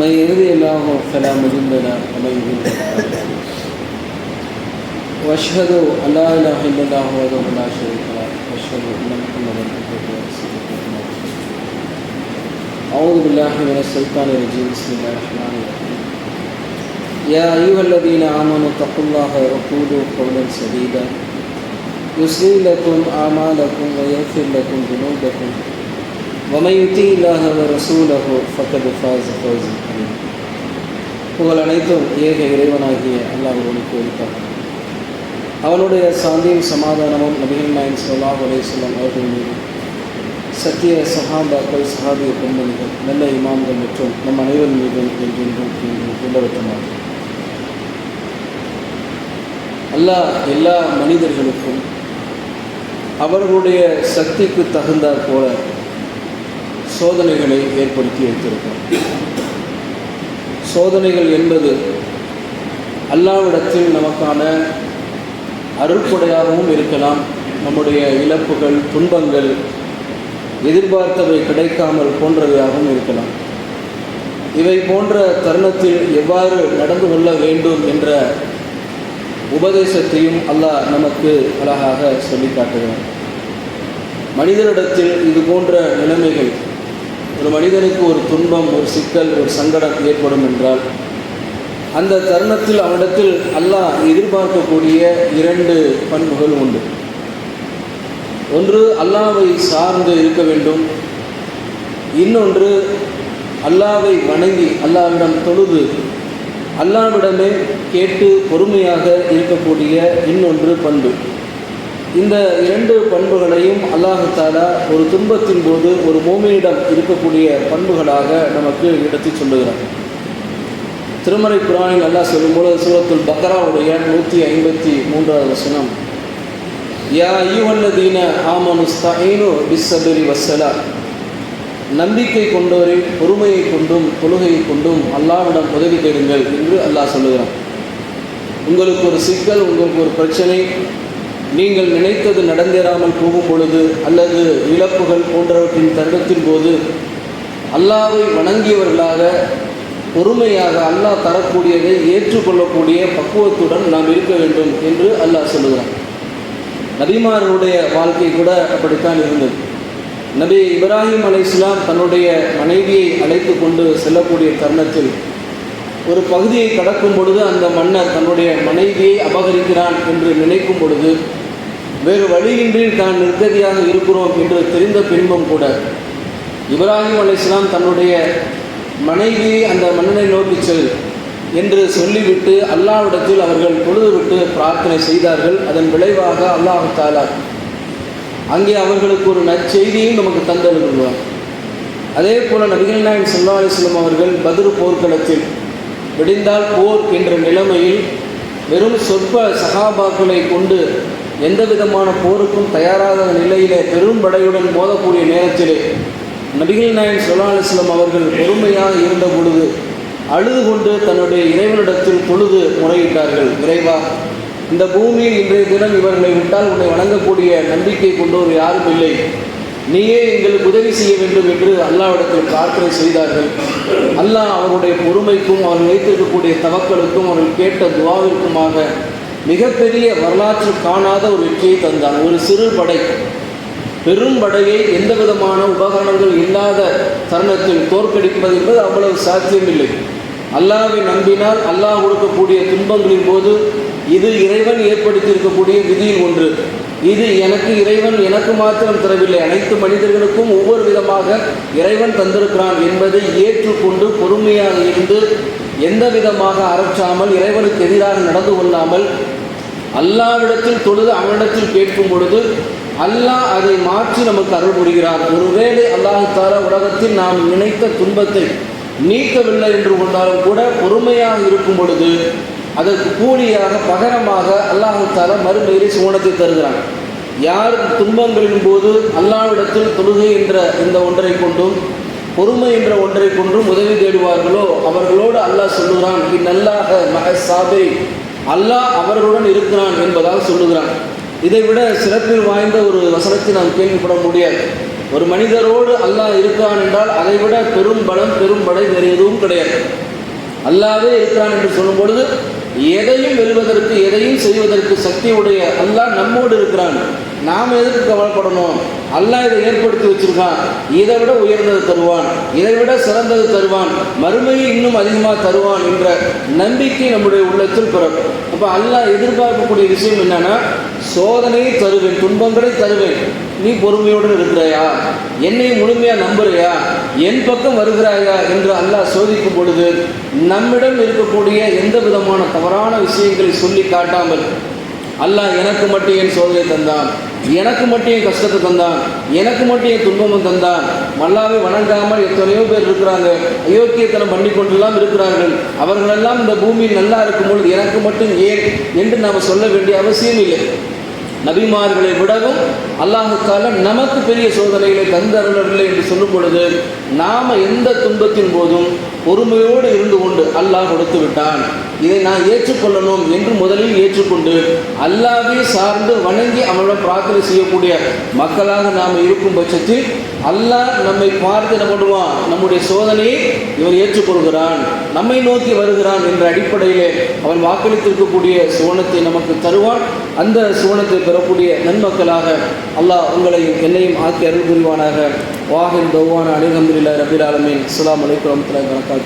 من يهدي الله فلا مضل له ومن يضلل فلا وأشهد أن لا إله إلا الله وحده لا شريك له. وأشهد أن محمدا عبده ورسوله. أعوذ بالله من الشيطان الرجيم. بسم الله الرحمن الرحيم. يا أيها الذين آمنوا اتقوا الله وقولوا قولا سديدا. يصلي لكم أعمالكم ويغفر لكم ذنوبكم. ومن يطيع الله ورسوله فقد فاز فوزا عظيما புகழ் அனைத்தும் ஏக இறைவனாகிய அல்லாஹ் ஒருவனுக்கு இருக்கார் அவனுடைய சாந்தியும் சமாதானமும் நபிகள் நாயன் சொல்லாஹ் அலேஸ்வலம் அவர்கள் மீது சத்திய சஹாபாக்கள் சஹாபிய பெண்மணிகள் நல்ல இமாம்கள் மற்றும் நம் அனைவர் மீதும் என்றென்றும் என்றும் கொண்டவற்றமாகும் அல்லாஹ் எல்லா மனிதர்களுக்கும் அவர்களுடைய சக்திக்கு தகுந்தாற் போல சோதனைகளை ஏற்படுத்தி வைத்திருக்கும் சோதனைகள் என்பது அல்லாவிடத்தில் நமக்கான அருள்கொடையாகவும் இருக்கலாம். நம்முடைய இழப்புகள் துன்பங்கள் எதிர்பார்த்தவை கிடைக்காமல் போன்றவையாகவும் இருக்கலாம். இவை போன்ற தருணத்தில் எவ்வாறு நடந்து கொள்ள வேண்டும் என்ற உபதேசத்தையும் அல்லாஹ் நமக்கு அழகாக சொல்லி மனிதரிடத்தில் மனிதனிடத்தில் இது போன்ற நிலைமைகள் ஒரு மனிதனுக்கு ஒரு துன்பம் ஒரு சிக்கல் ஒரு சங்கடம் ஏற்படும் என்றால் அந்த தருணத்தில் அவனிடத்தில் அல்லாஹ் எதிர்பார்க்கக்கூடிய இரண்டு பண்புகள் உண்டு. ஒன்று அல்லாவை சார்ந்து இருக்க வேண்டும். இன்னொன்று அல்லாவை வணங்கி அல்லாவிடம் தொழுது அல்லாவிடமே கேட்டு பொறுமையாக இருக்கக்கூடிய இன்னொன்று பண்பு. இந்த இரண்டு பண்புகளையும் அல்லாஹாலா ஒரு துன்பத்தின் போது ஒரு மோமியிடம் இருக்கக்கூடிய பண்புகளாக நமக்கு எடுத்து சொல்லுகிறார் திருமறை குரானில் அல்லாஹ் சொல்லும்போது சூரத்துல் பக்ராவுடைய நூற்றி ஐம்பத்தி மூன்றாவது வசனம் யா ஐயுவல்லதீன ஆமனுஸ்தீனு பிஸ்ஸபரி வசலா நம்பிக்கை கொண்டோரின் பொறுமையை கொண்டும் தொழுகையை கொண்டும் அல்லாவிடம் உதவி தேடுங்கள் என்று அல்லாஹ் சொல்லுகிறான். உங்களுக்கு ஒரு சிக்கல் உங்களுக்கு ஒரு பிரச்சனை நீங்கள் நினைத்தது நடந்தேறாமல் போகும் பொழுது அல்லது இழப்புகள் போன்றவற்றின் தருணத்தின் போது அல்லாவை வணங்கியவர்களாக பொறுமையாக அல்லாஹ் தரக்கூடியதை ஏற்றுக்கொள்ளக்கூடிய பக்குவத்துடன் நாம் இருக்க வேண்டும் என்று அல்லாஹ் சொல்லுகிறான். நபிமார்களுடைய வாழ்க்கை கூட அப்படித்தான் இருந்தது. நபி இப்ராஹிம் அலை இஸ்லாம் தன்னுடைய மனைவியை அழைத்து கொண்டு செல்லக்கூடிய தருணத்தில் ஒரு பகுதியை கடக்கும் பொழுது அந்த மன்னர் தன்னுடைய மனைவியை அபகரிக்கிறான் என்று நினைக்கும் பொழுது வேறு வழியின்றி தான் நிர்கதியாக இருக்கிறோம் என்று தெரிந்த பின்பும் கூட இப்ராஹிம் அலி இஸ்லாம் தன்னுடைய மனைவியை அந்த மன்னனை நோக்கி செல் என்று சொல்லிவிட்டு அல்லாவிடத்தில் அவர்கள் தொழுதுவிட்டு பிரார்த்தனை செய்தார்கள். அதன் விளைவாக அல்லாஹு தாலா அங்கே அவர்களுக்கு ஒரு நற்செய்தியும் நமக்கு தந்தருள்வார். அதே போல நபிகள் நாயன் சல்லா அலிஸ்லாம் அவர்கள் பதிரு போர்க்களத்தில் விடிந்தால் போர் என்ற நிலைமையில் வெறும் சொற்ப சகாபாக்களை கொண்டு எந்த விதமான போருக்கும் தயாராத நிலையிலே பெரும் படையுடன் மோதக்கூடிய நேரத்திலே நபிகள் நாயன் சொல்லா அலிஸ்லாம் அவர்கள் பொறுமையாக இருந்த பொழுது அழுது கொண்டு தன்னுடைய இறைவனிடத்தில் தொழுது முறையிட்டார்கள். இறைவா இந்த பூமியில் இன்றைய தினம் இவர்களை விட்டால் உன்னை வணங்கக்கூடிய நம்பிக்கை கொண்டோர் யாரும் இல்லை. நீயே எங்களுக்கு உதவி செய்ய வேண்டும் என்று அல்லாவிடத்தில் பிரார்த்தனை செய்தார்கள். அல்லாஹ் அவருடைய பொறுமைக்கும் அவர்கள் வைத்திருக்கக்கூடிய தவக்களுக்கும் அவர்கள் கேட்ட துவாவிற்குமாக மிகப்பெரிய வரலாற்று காணாத ஒரு வெற்றியை தந்தான். ஒரு சிறு படை. பெரும் படையை எந்த விதமான உபகரணங்கள் இல்லாத தருணத்தில் தோற்கடிப்பது என்பது அவ்வளவு சாத்தியமில்லை. அல்லாவை நம்பினால் அல்லாஹ் கொடுக்கக்கூடிய துன்பங்களின் போது இது இறைவன் ஏற்படுத்தியிருக்கக்கூடிய விதியில் ஒன்று. இது எனக்கு இறைவன் எனக்கு மாத்திரம் தரவில்லை. அனைத்து மனிதர்களுக்கும் ஒவ்வொரு விதமாக இறைவன் தந்திருக்கிறான் என்பதை ஏற்றுக்கொண்டு பொறுமையாக இருந்து எந்த விதமாக அறற்றாமல் இறைவனுக்கு எதிராக நடந்து கொள்ளாமல் அல்லாவிடத்தில் தொழுது அவனிடத்தில் கேட்கும் பொழுது அல்லாஹ் அதை மாற்றி நமக்கு அருள் புரிகிறார். ஒருவேளை அல்லாஹால உலகத்தில் நாம் நினைத்த துன்பத்தை நீக்கவில்லை என்று கொண்டாலும் கூட பொறுமையாக இருக்கும் பொழுது அதற்கு கூலியாக பகரமாக அல்லாஹால மறுமையிலே சுவனத்தை தருகிறான். யார் துன்பங்களின் போது அல்லாவிடத்தில் தொழுகை என்ற இந்த ஒன்றை கொண்டும் பொறுமை என்ற ஒன்றை கொண்டும் உதவி தேடுவார்களோ அவர்களோடு அல்லாஹ் சொல்லுகிறான் இந்நல்லாக மக சாபை அல்லாஹ் அவர்களுடன் இருக்கிறான் என்பதாக சொல்லுகிறான். இதை விட சிறப்பில் வாய்ந்த ஒரு வசனத்தை நாம் கேள்விப்பட முடியாது. ஒரு மனிதரோடு அல்லாஹ் இருக்கான் என்றால் அதைவிட பெரும் பலம் பெரும் படை வேறு எதுவும் கிடையாது. அல்லாவே இருக்கிறான் என்று சொல்லும் பொழுது எதையும் வெல்வதற்கு எதையும் செய்வதற்கு சக்தியுடைய அல்லாஹ் நம்மோடு இருக்கிறான். நாம் எதுக்கு கவலைப்படணும். அல்லாஹ் இதை ஏற்படுத்தி வச்சிருக்கான். இதை விட உயர்ந்தது தருவான். இதை விட சிறந்தது தருவான். மறுமையை இன்னும் அதிகமாக தருவான் என்ற நம்பிக்கை நம்முடைய உள்ளத்தில் பிறக்கும். அப்போ அல்லாஹ் எதிர்பார்க்கக்கூடிய விஷயம் என்னன்னா சோதனையை தருவேன் துன்பங்களை தருவேன். நீ பொறுமையோடு இருக்கிறாயா? என்னை முழுமையாக நம்புறியா? என் பக்கம் வருகிறாயா? என்று அல்லாஹ் சோதிக்கும் பொழுது நம்மிடம் இருக்கக்கூடிய எந்த விதமான தவறான விஷயங்களை சொல்லி காட்டாமல் அல்லாஹ் எனக்கு மட்டும் என் சோதனை தந்தான். எனக்கு மட்டும் என் கஷ்டத்தை தந்தான். எனக்கு மட்டும் என் துன்பமும் தந்தான். மல்லாவை வணங்காமல் எத்தனையோ பேர் இருக்கிறாங்க. அயோக்கியத்தனம் பண்ணி கொண்டெல்லாம் இருக்கிறார்கள். அவர்களெல்லாம் இந்த பூமியில் நல்லா இருக்கும் பொழுது எனக்கு மட்டும் ஏன் என்று நாம் சொல்ல வேண்டிய அவசியம் இல்லை. நபிமார்களை விடவும் அல்லாஹுக்கால நமக்கு பெரிய சோதனைகளை தந்தருளவில்லை என்று சொல்லும் பொழுது நாம் எந்த துன்பத்தின் போதும் பொறுமையோடு இருந்து கொண்டு அல்லாஹ் கொடுத்து விட்டான். இதை நான் ஏற்றுக்கொள்ளணும் என்று முதலில் ஏற்றுக்கொண்டு அல்லாவே சார்ந்து வணங்கி அவனிடம் பிரார்த்தனை செய்யக்கூடிய மக்களாக நாம் இருக்கும் பட்சத்தில் அல்லாஹ் நம்மை பார்த்து என்ன பண்ணுவான்? நம்முடைய சோதனையை இவன் ஏற்றுக்கொள்கிறான். நம்மை நோக்கி வருகிறான் என்ற அடிப்படையிலே அவன் வாக்களித்திருக்கக்கூடிய சுவனத்தை நமக்கு தருவான். அந்த சுவனத்தை பெறக்கூடிய நன்மக்களாக அல்லாஹ் உங்களையும் என்னையும் ஆக்கி அருள் புரிவானாக. வாஹில் தௌவான அலிஹம்துல்லா ரபில் ஆலமீன். அஸ்ஸலாமு அலைக்கும் வரமத்துல்லாஹி வரகாத்துஹு